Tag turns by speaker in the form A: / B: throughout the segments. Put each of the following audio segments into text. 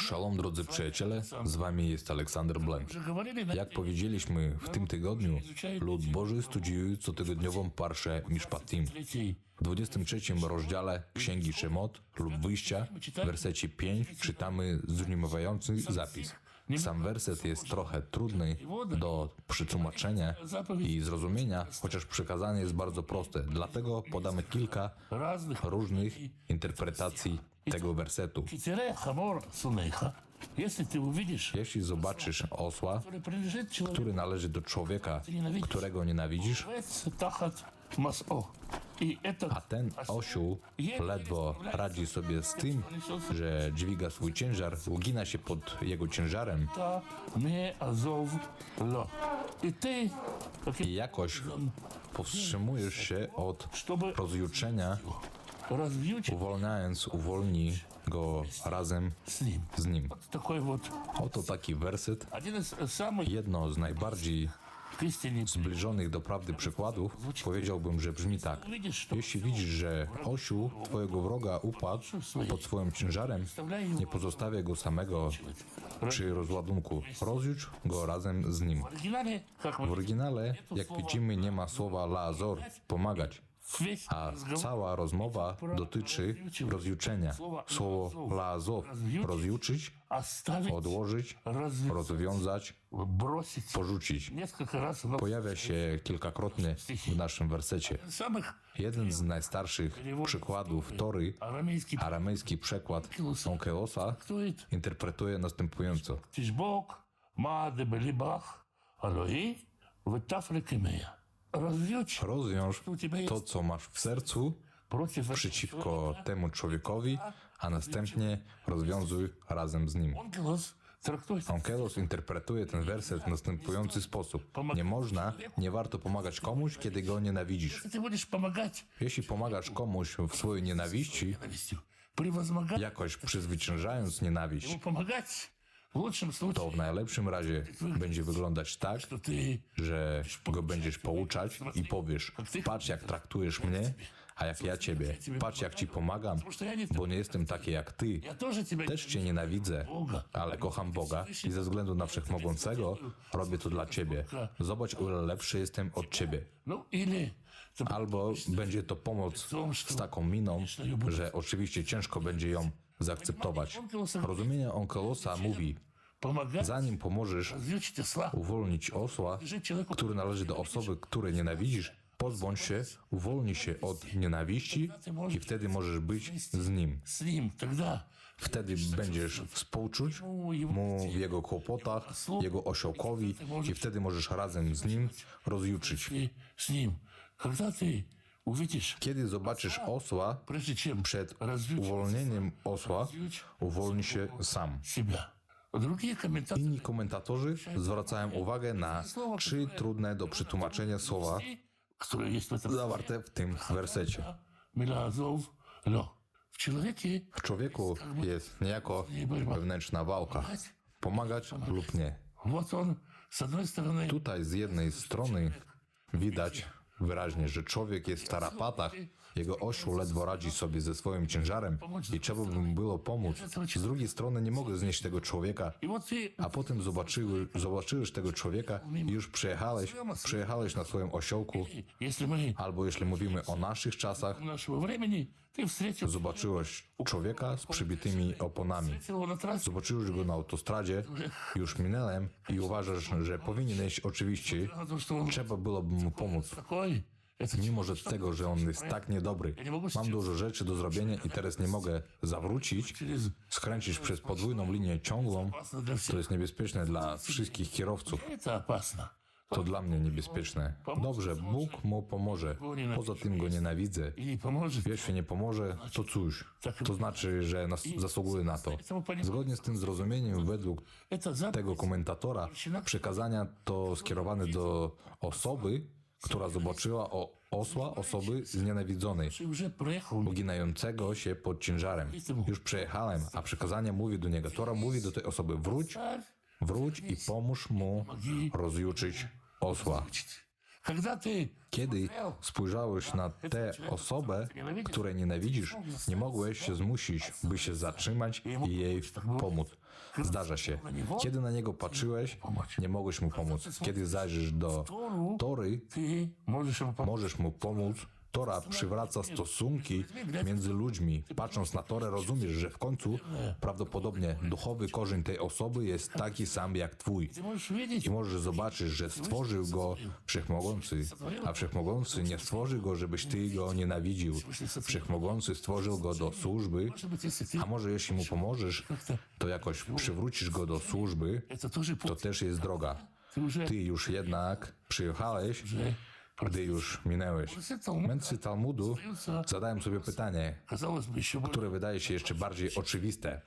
A: Szalom drodzy przyjaciele, z wami jest Aleksander Blank. Jak powiedzieliśmy, w tym tygodniu lud Boży studiuje cotygodniową parszę Mishpatim. W 23 rozdziale Księgi Szemot lub Wyjścia, w wersecie 5 czytamy zdumiewający zapis. Sam werset jest trochę trudny do przetłumaczenia i zrozumienia, chociaż przekazanie jest bardzo proste. Dlatego podamy kilka różnych interpretacji tego wersetu. Jeśli zobaczysz osła, który należy do człowieka, którego nienawidzisz, a ten osioł ledwo radzi sobie z tym, że dźwiga swój ciężar, ugina się pod jego ciężarem. I jakoś powstrzymujesz się od rozjuczenia, uwalniając, uwolni go razem z nim. Oto taki werset, jedno z najbardziej zbliżonych do prawdy przykładów powiedziałbym, że brzmi tak. Jeśli widzisz, że osiu twojego wroga upadł pod swoim ciężarem, nie pozostawiaj go samego przy rozładunku. Rozjucz go razem z nim. W oryginale, jak widzimy, nie ma słowa lazor, pomagać. A cała rozmowa dotyczy rozjuczenia. Słowo lazow rozjuczyć, odłożyć, rozwiązać, porzucić. Pojawia się kilkakrotnie w naszym wersecie. Jeden z najstarszych przykładów Tory, aramejski przekład
B: Onkeosa,
A: interpretuje następująco.
B: Ma de belibach, aloi, wytafrykymeja.
A: Rozwiąż to, co masz w sercu przeciwko temu człowiekowi, a następnie rozwiązuj razem z nim. Onkelos interpretuje ten werset w następujący sposób. Nie można, nie warto pomagać komuś, kiedy go nienawidzisz. Jeśli pomagasz komuś w swojej nienawiści, jakoś przezwyciężając nienawiść, to w najlepszym razie będzie wyglądać tak, że go będziesz pouczać i powiesz, patrz jak traktujesz mnie, a jak ja ciebie, patrz jak ci pomagam, bo nie jestem taki jak ty. Też cię nienawidzę, ale kocham Boga i ze względu na Wszechmogącego robię to dla ciebie. Zobacz, o ile lepszy jestem od ciebie. Albo będzie to pomoc z taką miną, że oczywiście ciężko będzie ją zaakceptować. Rozumienie onkolosa mówi, zanim pomożesz uwolnić osła, który należy do osoby, której nienawidzisz, pozbądź się, uwolnij się od nienawiści i wtedy możesz być z nim. Wtedy będziesz współczuć mu w jego kłopotach, jego osiołkowi i wtedy możesz razem z nim rozjuczyć.
B: ты с ним. Когда ты увидишь,
A: Kiedy zobaczysz osła,
B: прежде чем
A: przed
B: развьючить
A: uwolnieniem osła, uwolnij się sam.
B: себя. Другие комментаторы
A: Inni komentatorzy zwracają uwagę na trzy trudne do przetłumaczenia słowa
B: которые есть в этом
A: zawarte w tym wersecie.
B: Милазов, ло. В человеке
A: W człowieku jest niejako wewnętrzna walka. Pomagać lub nie.
B: вот он, с одной stороны,
A: Tutaj z jednej strony widać wyraźnie, że człowiek jest w tarapatach, jego oślu ledwo radzi sobie ze swoim ciężarem i trzeba by mu było pomóc. Z drugiej strony nie mogę znieść tego człowieka, a potem zobaczyły, zobaczyłeś tego człowieka i już przejechałeś, przejechałeś na swoim osiołku. Albo jeśli mówimy o naszych czasach, Zobaczyłeś człowieka z przybitymi oponami. Zobaczyłeś go na autostradzie, już minęłem i uważasz, że powinieneś oczywiście, trzeba byłoby mu pomóc. Mimo że tego, że on jest tak niedobry, mam dużo rzeczy do zrobienia i teraz nie mogę zawrócić, skręcić przez podwójną linię ciągłą, to jest niebezpieczne dla wszystkich kierowców. To dla mnie niebezpieczne. Dobrze, Bóg mu pomoże. Poza tym go nienawidzę. Jeśli nie pomoże, to cóż. To znaczy, że zasługuje na to. Zgodnie z tym zrozumieniem, według tego komentatora, przekazania to skierowane do osoby, która zobaczyła o osła osoby znienawidzonej, uginającego się pod ciężarem. Już przejechałem, a przekazanie mówi do niego. Tora mówi do tej osoby, wróć Wróć i pomóż mu rozjuczyć osła. Kiedy spojrzałeś na tę osobę, której nienawidzisz, nie mogłeś się zmusić, by się zatrzymać i jej pomóc. Zdarza się. Kiedy na niego patrzyłeś, nie mogłeś mu pomóc. Kiedy zajrzysz do tory, możesz mu pomóc Tora przywraca stosunki między ludźmi. Patrząc na Torę, rozumiesz, że w końcu prawdopodobnie duchowy korzeń tej osoby jest taki sam jak twój. I możesz zobaczyć, że stworzył go wszechmogący, a wszechmogący nie stworzył go, żebyś ty go nienawidził. Wszechmogący stworzył go do służby, a może jeśli mu pomożesz, to jakoś przywrócisz go do służby, to też jest droga. Ty już jednak przyjechałeś gdy już minęłeś. Mędrcy Talmudu zadają sobie pytanie, które wydaje się jeszcze bardziej oczywiste.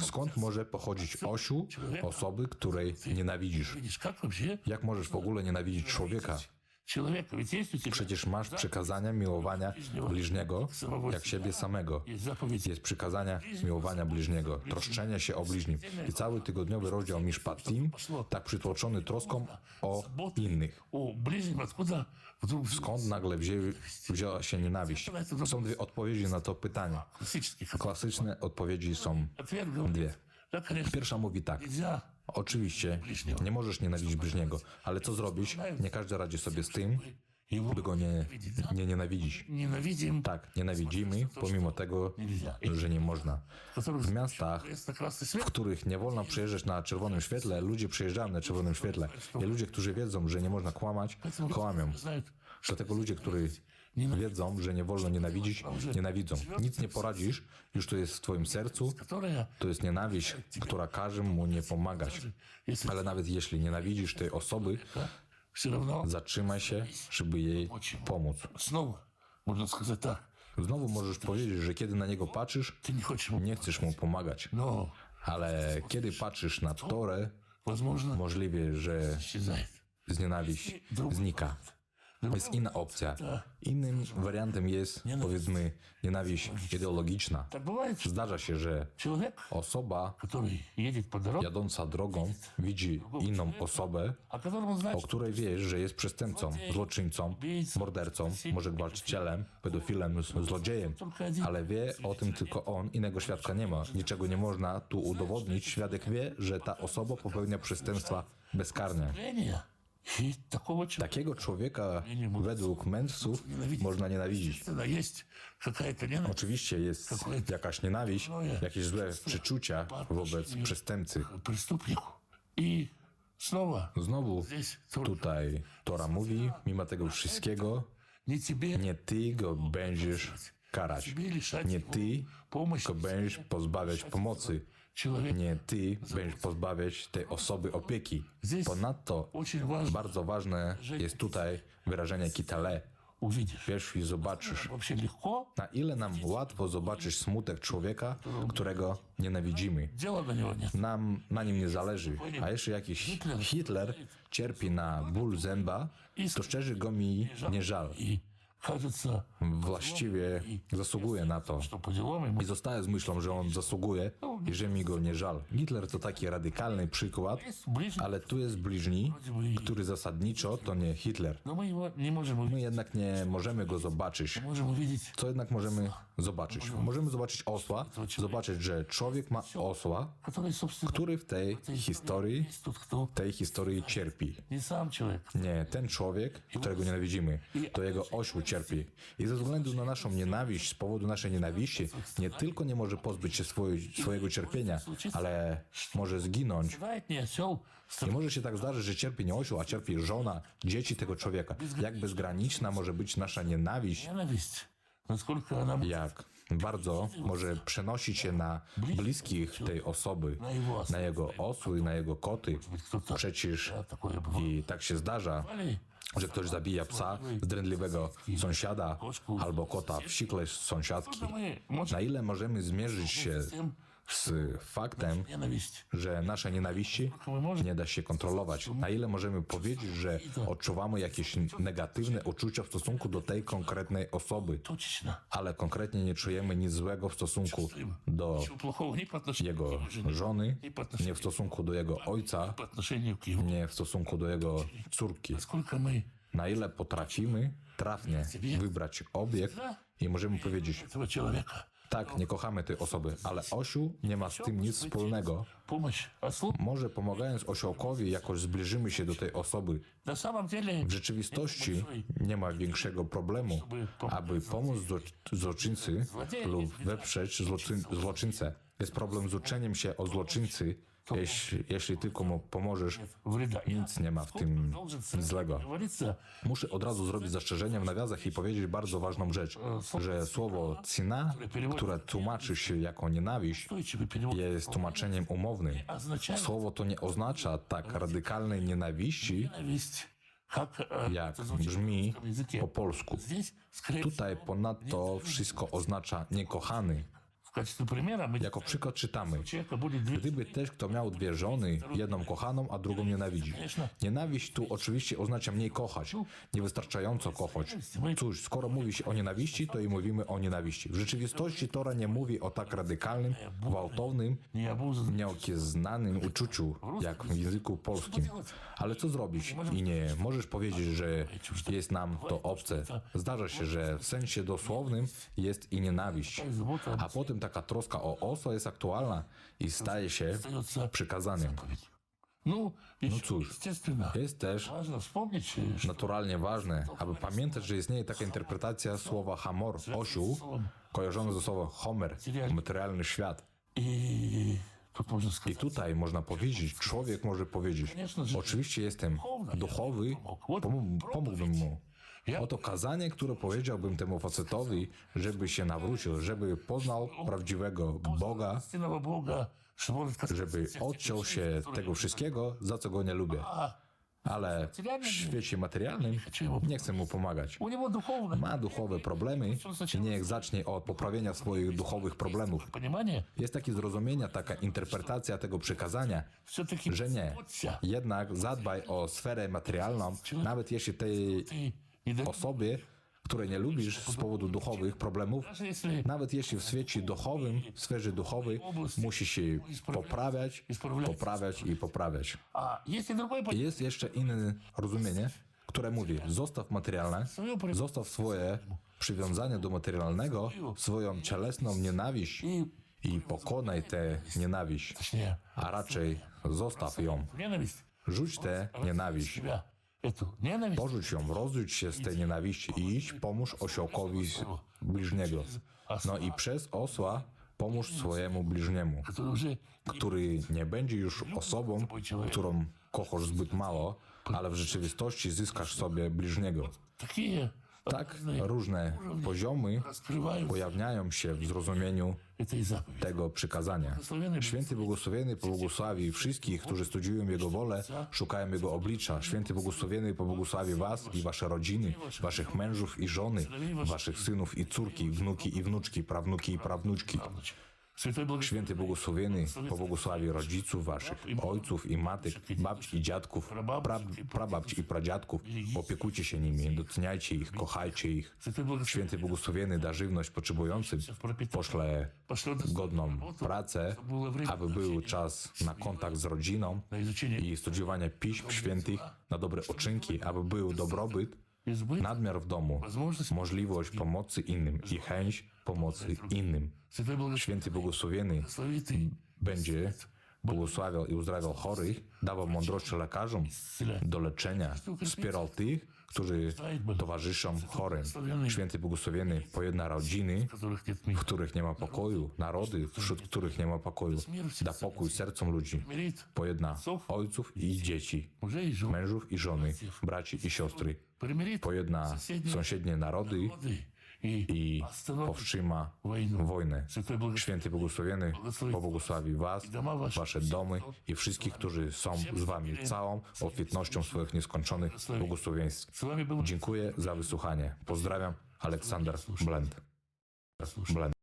A: Skąd może pochodzić osiu osoby, której nienawidzisz? Jak możesz w ogóle nienawidzić człowieka, Przecież masz przykazania miłowania bliźniego jak siebie samego. Jest przykazania miłowania bliźniego, troszczenia się o bliźnim. i cały tygodniowy rozdział Mishpatim, tak przytłoczony troską o innych. Skąd nagle wzięła się nienawiść? Są dwie odpowiedzi na to pytanie. Klasyczne odpowiedzi są dwie. Pierwsza mówi tak. Oczywiście, nie możesz nienawidzić bliźniego, ale co zrobić? Nie każdy radzi sobie z tym, by go nie, nie nienawidzić. Tak, nienawidzimy, pomimo tego, że nie można. W miastach, w których nie wolno przejeżdżać na czerwonym świetle, ludzie przejeżdżają na czerwonym świetle. I ludzie, którzy wiedzą, że nie można kłamać, kłamią. Dlatego ludzie, którzy wiedzą, że nie wolno nienawidzić, nienawidzą. Nic nie poradzisz, już to jest w twoim sercu,
B: которая,
A: to jest nienawiść, która każe mu nie pomagać.
B: если
A: Ale nawet jeśli nienawidzisz tej osoby,
B: все равно
A: zatrzymaj się, żeby jej pomóc.
B: снова, можно сказать так,
A: Znowu możesz powiedzieć, że kiedy na niego patrzysz,
B: ты nie хочешь ему
A: nie chcesz mu pomagać.
B: но,
A: Ale kiedy patrzysz na Torę,
B: возможно,
A: możliwe, że
B: исчезает.
A: z nienawiść znika. No, jest inna opcja. Innym wariantem jest, powiedzmy, nienawiść ideologiczna. Zdarza się, że osoba jadąca drogą widzi inną osobę, o której wie że jest przestępcą, złoczyńcą, mordercą, może gwałcicielem, pedofilem, złodziejem, ale wie o tym tylko on, innego świadka nie ma. Niczego nie można tu udowodnić. Świadek wie, że ta osoba popełnia przestępstwa bezkarnie.
B: I takiego człowieka,
A: takiego człowieka nie, nie według mędrców można nienawidzić.
B: Jest.
A: Oczywiście jest jakaś nienawiść, jakieś złe przeczucia wobec przestępcy.
B: I
A: znowu. Tutaj Tora mówi, mimo tego wszystkiego, nie ty go będziesz karać. Nie ty go będziesz pozbawiać pomocy. Nie ty będziesz pozbawiać tej osoby opieki. Ponadto bardzo ważne jest tutaj wyrażenie kitale. Wiesz i zobaczysz, na ile nam łatwo zobaczyć smutek człowieka, którego nienawidzimy. Nam na nim nie zależy. A jeszcze jakiś Hitler cierpi na ból zęba, to szczerze go mi nie żal właściwie zasługuje na to. I zostaje z myślą, że on zasługuje i że mi go nie żal. Hitler to taki radykalny przykład, ale tu jest bliźni, który zasadniczo to nie Hitler. My jednak nie możemy go zobaczyć. Co jednak możemy zobaczyć? Możemy zobaczyć osła, zobaczyć, że człowiek ma osła, który w tej historii, tej historii cierpi. Nie ten człowiek, którego nienawidzimy, to jego ośł cierpi. I ze względu na naszą nienawiść, z powodu naszej nienawiści, nie tylko nie może pozbyć się swojego cierpienia, ale może zginąć. Nie może się tak zdarzyć, że cierpi nie osioł, a cierpi żona, dzieci tego człowieka. Jak bezgraniczna może być nasza nienawiść? Jak bardzo może przenosić się na bliskich tej osoby, na jego osły, na jego koty. Przecież i tak się zdarza że ktoś zabija psa, zdrętliwego sąsiada albo kota wściekłej sąsiadki. Na ile możemy zmierzyć się z faktem, że nasze nienawiści nie da się kontrolować. Na ile możemy powiedzieć, że odczuwamy jakieś negatywne uczucia w stosunku do tej konkretnej osoby, ale konkretnie nie czujemy nic złego w stosunku do jego żony, nie w stosunku do jego ojca, nie w stosunku do jego córki. Na ile potrafimy trafnie wybrać obiekt i możemy powiedzieć, tak, nie kochamy tej osoby, ale osioł nie ma z tym nic wspólnego.
B: Помощь ослу.
A: Może pomagając osiołkowi jakoś zbliżymy się do tej osoby.
B: На самом деле,
A: W rzeczywistości nie ma większego problemu, aby pomóc zło- złoczyńcy lub wesprzeć zloczyn- złoczyńcę. Jest problem z uczeniem się o złoczyńcy, jeśli, jeśli tylko mu pomożesz, nic nie ma w tym złego. Muszę od razu zrobić zastrzeżenie w nawiasach i powiedzieć bardzo ważną rzecz, że słowo cena, które tłumaczy się jako nienawiść, jest tłumaczeniem umownym. Słowo to nie oznacza tak radykalnej nienawiści, jak brzmi po polsku. Tutaj ponadto wszystko oznacza niekochany. Jako przykład czytamy, gdyby też kto miał dwie żony, jedną kochaną, a drugą nienawidzi. Nienawiść tu oczywiście oznacza mniej kochać, niewystarczająco kochać. Cóż, skoro mówi się o nienawiści, to i mówimy o nienawiści. W rzeczywistości Tora nie mówi o tak radykalnym, gwałtownym, nieokieznanym uczuciu, jak w języku polskim. Ale co zrobić? I nie, możesz powiedzieć, że jest nam to obce. Zdarza się, że w sensie dosłownym jest i nienawiść. A potem taka troska o oso jest aktualna i staje się przykazaniem.
B: No, no
A: cóż, jest też naturalnie ważne, aby pamiętać, że istnieje taka interpretacja słowa hamor, osiu, kojarzone ze słowem homer, materialny świat. I tutaj można powiedzieć, człowiek może powiedzieć, oczywiście jestem duchowy, pomógłbym mu, Oto kazanie, które powiedziałbym temu facetowi, żeby się nawrócił, żeby poznał prawdziwego Boga, żeby odciął się tego wszystkiego, za co go nie lubię. Ale w świecie materialnym nie chcę mu pomagać. Ma duchowe problemy, niech zacznie od poprawienia swoich duchowych problemów. Jest takie zrozumienie, taka interpretacja tego
B: przekazania,
A: że nie. Jednak zadbaj o sferę materialną, nawet jeśli tej Osobie, które nie lubisz z powodu duchowych problemów, nawet jeśli w świecie duchowym, w sferze duchowej, musi się poprawiać, poprawiać i poprawiać. Jest jeszcze inne rozumienie, które mówi, zostaw materialne, zostaw swoje przywiązanie do materialnego, swoją cielesną nienawiść i pokonaj tę nienawiść, a raczej zostaw ją. Rzuć tę nienawiść. Porzuć ją, rozrzuć się z tej nienawiści i idź, pomóż osiołkowi bliźniego. No i przez osła pomóż swojemu bliźniemu, który nie będzie już osobą, którą kochasz zbyt mało, ale w rzeczywistości zyskasz sobie bliźniego. Tak, różne poziomy pojawniają się w zrozumieniu tego przykazania. Święty Błogosławiony pobłogosławi wszystkich, którzy studiują Jego wolę, szukają Jego oblicza. Święty Błogosławiony pobłogosławi Was i Wasze rodziny, Waszych mężów i żony, Waszych synów i córki, wnuki i wnuczki, prawnuki i prawnuczki. Święty błogosławieni pobłogosławi rodziców waszych, ojców i matek, babci i dziadków, pra, prababci i pradziadków. Opiekujcie się nimi, doceniajcie ich, kochajcie ich. Święty błogosławieni da żywność potrzebującym, poszle godną pracę, aby był czas na kontakt z rodziną i studiowania pism świętych, na dobre oczynki aby był dobrobyt, nadmiar w domu, możliwość pomocy innym i chęć pomocy innym. Święty Błogosławiony będzie błogosławiał i uzdrawiał chorych, dawał mądrość lekarzom do leczenia, wspierał tych, którzy towarzyszą chorym. Święty Błogosławiony pojedna rodziny, w których nie ma pokoju, narody, wśród których nie ma pokoju. Da pokój sercom ludzi. Pojedna ojców i dzieci, mężów i żony, braci i siostry. Pojedna sąsiednie narody i powstrzyma wojnę. Święty Błogosławiony pobłogosławi Was, Wasze domy i wszystkich, którzy są z Wami całą ofietnością swoich nieskończonych błogosławieństw. Dziękuję za wysłuchanie. Pozdrawiam, Aleksander Blend. Blend.